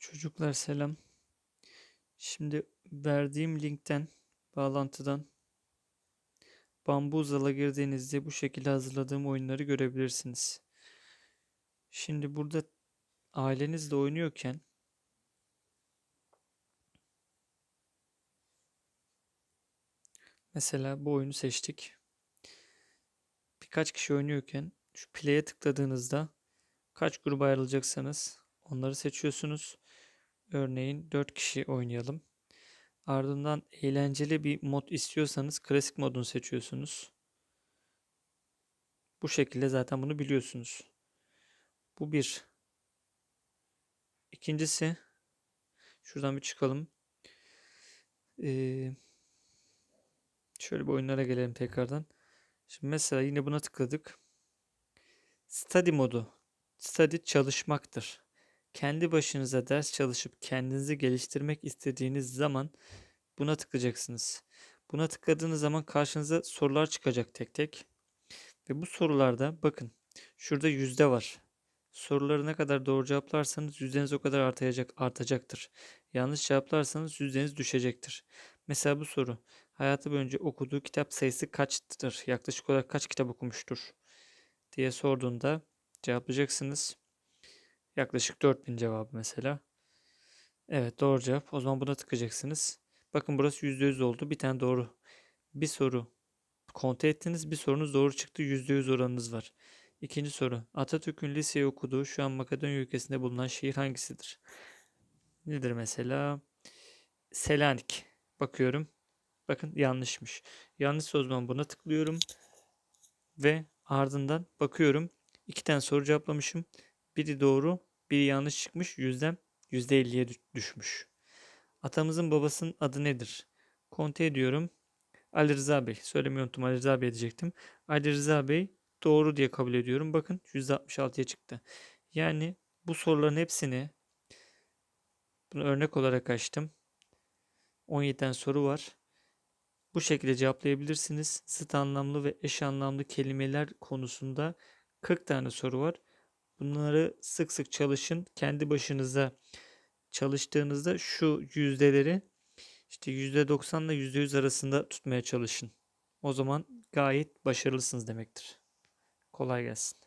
Çocuklar selam. Şimdi verdiğim linkten, bağlantıdan Bambuzal'a girdiğinizde bu şekilde hazırladığım oyunları görebilirsiniz. Şimdi burada ailenizle oynuyorken mesela bu oyunu seçtik. Birkaç kişi oynuyorken şu play'e tıkladığınızda kaç gruba ayrılacaksanız onları seçiyorsunuz. Örneğin 4 kişi oynayalım. Ardından eğlenceli bir mod istiyorsanız klasik modunu seçiyorsunuz. Bu şekilde zaten bunu biliyorsunuz. Bu bir. İkincisi şuradan bir çıkalım. Ee, şöyle bir oyunlara gelelim tekrardan. Şimdi mesela yine buna tıkladık. Study modu. Study çalışmaktır. Kendi başınıza ders çalışıp kendinizi geliştirmek istediğiniz zaman buna tıklayacaksınız. Buna tıkladığınız zaman karşınıza sorular çıkacak tek tek. Ve bu sorularda bakın şurada yüzde var. Soruları ne kadar doğru cevaplarsanız yüzdeniz o kadar artacak, artacaktır. Yanlış cevaplarsanız yüzdeniz düşecektir. Mesela bu soru. Hayatı boyunca okuduğu kitap sayısı kaçtır? Yaklaşık olarak kaç kitap okumuştur? diye sorduğunda cevaplayacaksınız. Yaklaşık 4000 cevabı mesela. Evet doğru cevap. O zaman buna tıkacaksınız. Bakın burası %100 oldu. Bir tane doğru. Bir soru kontrol ettiniz. Bir sorunuz doğru çıktı. %100 oranınız var. İkinci soru. Atatürk'ün liseyi okuduğu şu an Makedonya ülkesinde bulunan şehir hangisidir? Nedir mesela? Selanik. Bakıyorum. Bakın yanlışmış. Yanlışsa o zaman buna tıklıyorum. Ve ardından bakıyorum. İki tane soru cevaplamışım. Biri doğru, biri yanlış çıkmış. Yüzdem %50'ye düşmüş. Atamızın babasının adı nedir? Kontrol ediyorum. Ali Rıza Bey. Söylemeyi unuttum. Ali Rıza Bey diyecektim. Ali Rıza Bey doğru diye kabul ediyorum. Bakın %66'ya çıktı. Yani bu soruların hepsini bunu örnek olarak açtım. 17 tane soru var. Bu şekilde cevaplayabilirsiniz. Zıt anlamlı ve eş anlamlı kelimeler konusunda 40 tane soru var. Bunları sık sık çalışın. Kendi başınıza çalıştığınızda şu yüzdeleri işte %90 ile %100 arasında tutmaya çalışın. O zaman gayet başarılısınız demektir. Kolay gelsin.